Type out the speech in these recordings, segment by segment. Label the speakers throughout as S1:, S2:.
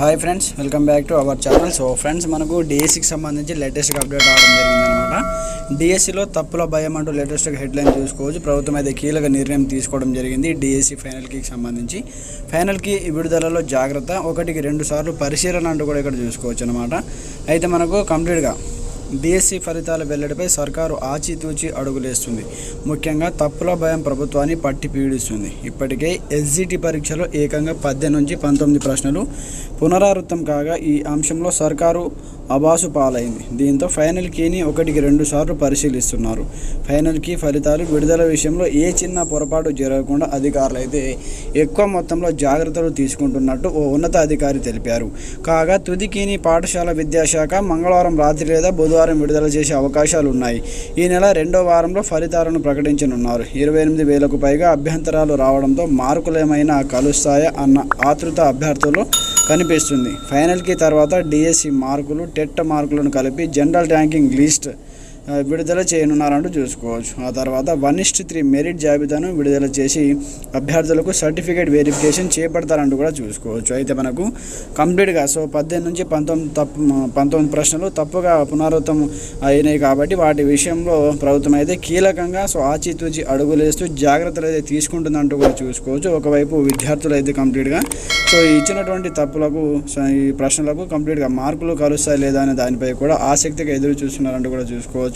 S1: Hi friends welcome back to our channel so friends మనకు డిఎస్సికి సంబంధించి లేటెస్ట్గా అప్డేట్ అవడం జరిగిందనమాట డిఎస్సిలో తప్పుల భయం అంటూ లేటెస్ట్గా హెడ్లైన్ చూసుకోవచ్చు. ప్రభుత్వం అయితే కీలక నిర్ణయం తీసుకోవడం జరిగింది డిఎస్సి ఫైనల్కి సంబంధించి. ఫైనల్కి విడుదలలో జాగ్రత్త. ఒకటికి రెండు సార్లు పరిశీలన అంటూ కూడా ఇక్కడ చూసుకోవచ్చు అనమాట అయితే మనకు కంప్లీట్గా బీఎస్సీ ఫలితాల వెల్లడిపై సర్కారు ఆచితూచి అడుగులేస్తుంది. ముఖ్యంగా తప్పుల భయం ప్రభుత్వాన్ని పట్టి పీడిస్తుంది. ఇప్పటికే ఎస్జిటి పరీక్షలో ఏకంగా పద్దెనిమిది నుంచి పంతొమ్మిది ప్రశ్నలు పునరావృతం కాగా ఈ అంశంలో సర్కారు అబాసు పాలైంది. దీంతో ఫైనల్ కీని ఒకటికి రెండు సార్లు పరిశీలిస్తున్నారు. ఫైనల్ కీ ఫలితాలు విడుదల విషయంలో ఏ చిన్న పొరపాటు జరగకుండా అధికారులు అయితే ఎక్కువ మొత్తంలో జాగ్రత్తలు తీసుకుంటున్నట్టు ఓ ఉన్నతాధికారి తెలిపారు. కాగా తుది కీని పాఠశాల విద్యాశాఖ మంగళవారం రాత్రి లేదా బుధవారం విడుదల చేసే అవకాశాలు ఉన్నాయి. ఈ నెల రెండో వారంలో ఫలితాలను ప్రకటించనున్నారు. ఇరవై ఎనిమిది వేలకు పైగా అభ్యంతరాలు రావడంతో మార్కులేమైనా కలుస్తాయా అన్న ఆతృత అభ్యర్థులు కనిపిస్తుంది. ఫైనల్కి తర్వాత డిఎస్సి మార్కులు టెట్ మార్కులను కలిపి జనరల్ ర్యాంకింగ్ లిస్ట్ విడుదల చేయనున్నారంటూ చూసుకోవచ్చు. ఆ తర్వాత వన్ ఇస్ట్ త్రీ మెరిట్ జాబితాను విడుదల చేసి అభ్యర్థులకు సర్టిఫికేట్ వెరిఫికేషన్ చేపడతారంటూ కూడా చూసుకోవచ్చు. అయితే మనకు కంప్లీట్గా సో పద్దెనిమిది నుంచి పంతొమ్మిది తప్పు పంతొమ్మిది ప్రశ్నలు తప్పుగా పునరావృతం అయినాయి కాబట్టి వాటి విషయంలో ప్రభుత్వం అయితే కీలకంగా సో ఆచితూచి అడుగులేస్తూ జాగ్రత్తలు అయితే తీసుకుంటుందంటూ కూడా చూసుకోవచ్చు. ఒకవైపు విద్యార్థులు అయితే కంప్లీట్గా సో ఇచ్చినటువంటి తప్పులకు ఈ ప్రశ్నలకు కంప్లీట్గా మార్కులు కలుస్తాయి లేదా అనే దానిపై కూడా ఆసక్తిగా ఎదురు చూస్తున్నారంటూ కూడా చూసుకోవచ్చు.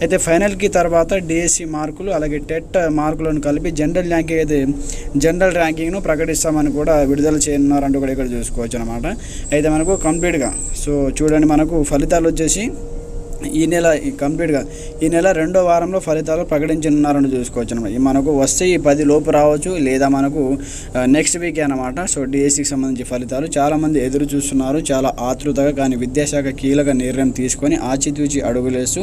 S1: అయితే ఫైనల్కి తర్వాత డిఎస్సి మార్కులు అలాగే టెట్ మార్కులను కలిపి జనరల్ ర్యాంకింగ్ అయితే జనరల్ ర్యాంకింగ్ను ప్రకటిస్తామని కూడా విడుదల చేయనున్నారంటూ కూడా ఇక్కడ చూసుకోవచ్చు అనమాట అయితే మనకు కంప్లీట్గా సో చూడండి మనకు ఫలితాలు వచ్చేసి ఈ నెల ఈ కంప్లీట్గా ఈ నెల రెండో వారంలో ఫలితాలు ప్రకటించనున్నారని చూసుకోవచ్చు అనమాట మనకు వస్తే ఈ పది లోపు రావచ్చు లేదా మనకు నెక్స్ట్ వీక్ అనమాట సో డిఎస్సికి సంబంధించి ఫలితాలు. చాలామంది ఎదురు చూస్తున్నారు చాలా ఆతృతగా కానీ విద్యాశాఖ కీలక నిర్ణయం తీసుకొని ఆచితూచి అడుగులేస్తూ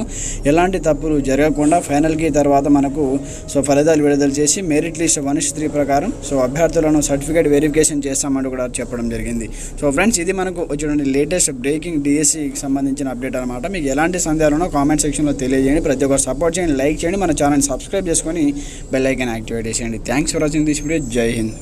S1: ఎలాంటి తప్పులు జరగకుండా ఫైనల్కి తర్వాత మనకు సో ఫలితాలు విడుదల చేసి మెరిట్ లిస్ట్ వన్ త్రీ ప్రకారం సో అభ్యర్థులను సర్టిఫికేట్ వెరిఫికేషన్ చేస్తామని కూడా చెప్పడం జరిగింది. సో ఫ్రెండ్స్ ఇది మనకు చూడండి లేటెస్ట్ బ్రేకింగ్ డిఎస్సికి సంబంధించిన అప్డేట్ అనమాట మీకు ఎలాంటి సందేహాలున్నా కామెంట్ సెక్షన్లో తెలియజేయండి. ప్రతి ఒక్కరు సపోర్ట్ చేయండి లైక్ చేయండి. మన ఛానల్ సబ్స్క్రైబ్ చేసుకొని బెల్ ఐకాన్ యాక్టివేట్ చేసేయండి. Thanks for watching this video Jai Hind